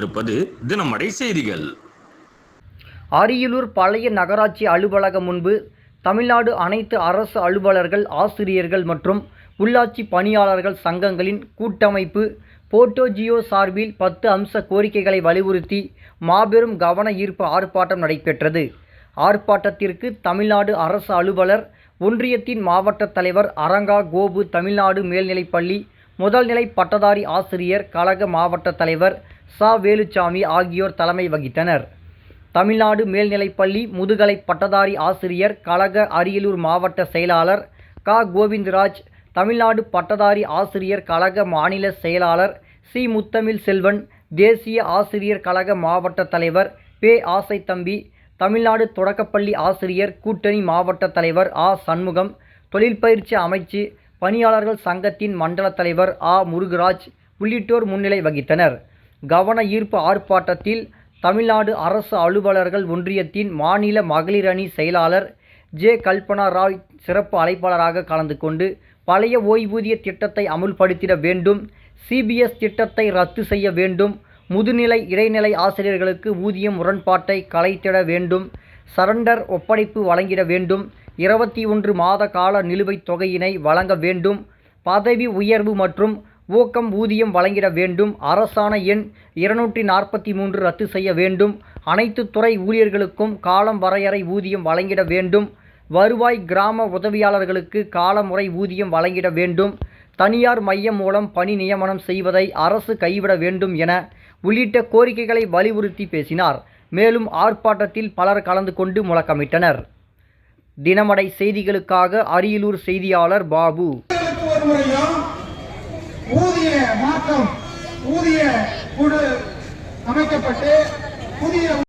கொண்டிருப்பது தினமடை செய்திகள். அரியலூர் பழைய நகராட்சி அலுவலகம் முன்பு தமிழ்நாடு அனைத்து அரசு அலுவலர்கள் ஆசிரியர்கள் மற்றும் உள்ளாட்சி பணியாளர்கள் சங்கங்களின் கூட்டமைப்பு போட்டோஜியோ சார்பில் பத்து அம்ச கோரிக்கைகளை வலியுறுத்தி மாபெரும் கவன ஈர்ப்பு ஆர்ப்பாட்டம் நடைபெற்றது. ஆர்ப்பாட்டத்திற்கு தமிழ்நாடு அரசு அலுவலர் ஒன்றியத்தின் மாவட்ட தலைவர் அரங்கா கோபு தமிழ்நாடு மேல்நிலைப்பள்ளி முதல்நிலை பட்டதாரி ஆசிரியர் கழக மாவட்ட தலைவர் ச. வேலுச்சாமி ஆகியோர் தலைமை வகித்தனர். தமிழ்நாடு மேல்நிலைப்பள்ளி முதுகலை பட்டதாரி ஆசிரியர் கழக அரியலூர் மாவட்ட செயலாளர் க. கோவிந்தராஜ் தமிழ்நாடு பட்டதாரி ஆசிரியர் கழக மாநில செயலாளர் சி. முத்தமிழ் செல்வன் தேசிய ஆசிரியர் கழக மாவட்ட தலைவர் பே. ஆசை தம்பி தமிழ்நாடு தொடக்கப்பள்ளி ஆசிரியர் கூட்டணி மாவட்ட தலைவர் ஆ. சண்முகம் தொழிற்பயிற்சி அமைச்சு பணியாளர்கள் சங்கத்தின் மண்டல தலைவர் ஆ. முருகராஜ் உள்ளிட்டோர் முன்னிலை வகித்தனர். கவன ஈர்ப்பு ஆர்ப்பாட்டத்தில் தமிழ்நாடு அரசு அலுவலர்கள் ஒன்றியத்தின் மாநில மகளிர் அணி செயலாளர் ஜே. கல்பனா ராய் சிறப்பு அழைப்பாளராக கலந்து கொண்டு பழைய ஓய்வூதிய திட்டத்தை அமுல்படுத்திட வேண்டும் சிபிஎஸ் திட்டத்தை ரத்து செய்ய வேண்டும் முதுநிலை இடைநிலை ஆசிரியர்களுக்கு ஊதியம் முரண்பாட்டை கலைத்திட வேண்டும் சரண்டர் ஒப்படைப்பு வழங்கிட வேண்டும் இருபத்தி ஒன்று மாத கால நிலுவைத் தொகையினை வழங்க வேண்டும் பதவி உயர்வு மற்றும் ஊக்கம் ஊதியம் வழங்கிட வேண்டும். அரசாணை எண் இருநூற்றி நாற்பத்தி மூன்று ரத்து செய்ய வேண்டும். அனைத்து துறை ஊழியர்களுக்கும் காலம் வரையறை ஊதியம் வழங்கிட வேண்டும். வருவாய் கிராம உதவியாளர்களுக்கு காலமுறை ஊதியம் வழங்கிட வேண்டும். தனியார் மையம் மூலம் பணி நியமனம் செய்வதை அரசு கைவிட வேண்டும் என உள்ளிட்ட கோரிக்கைகளை வலியுறுத்தி பேசினார். மேலும் ஆர்ப்பாட்டத்தில் பலர் கலந்து கொண்டு முழக்கமிட்டனர். தினமடை செய்திகளுக்காக அரியலூர் செய்தியாளர் பாபு. ஊதிய மாற்றம் ஊதிய குழு அமைக்கப்பட்டு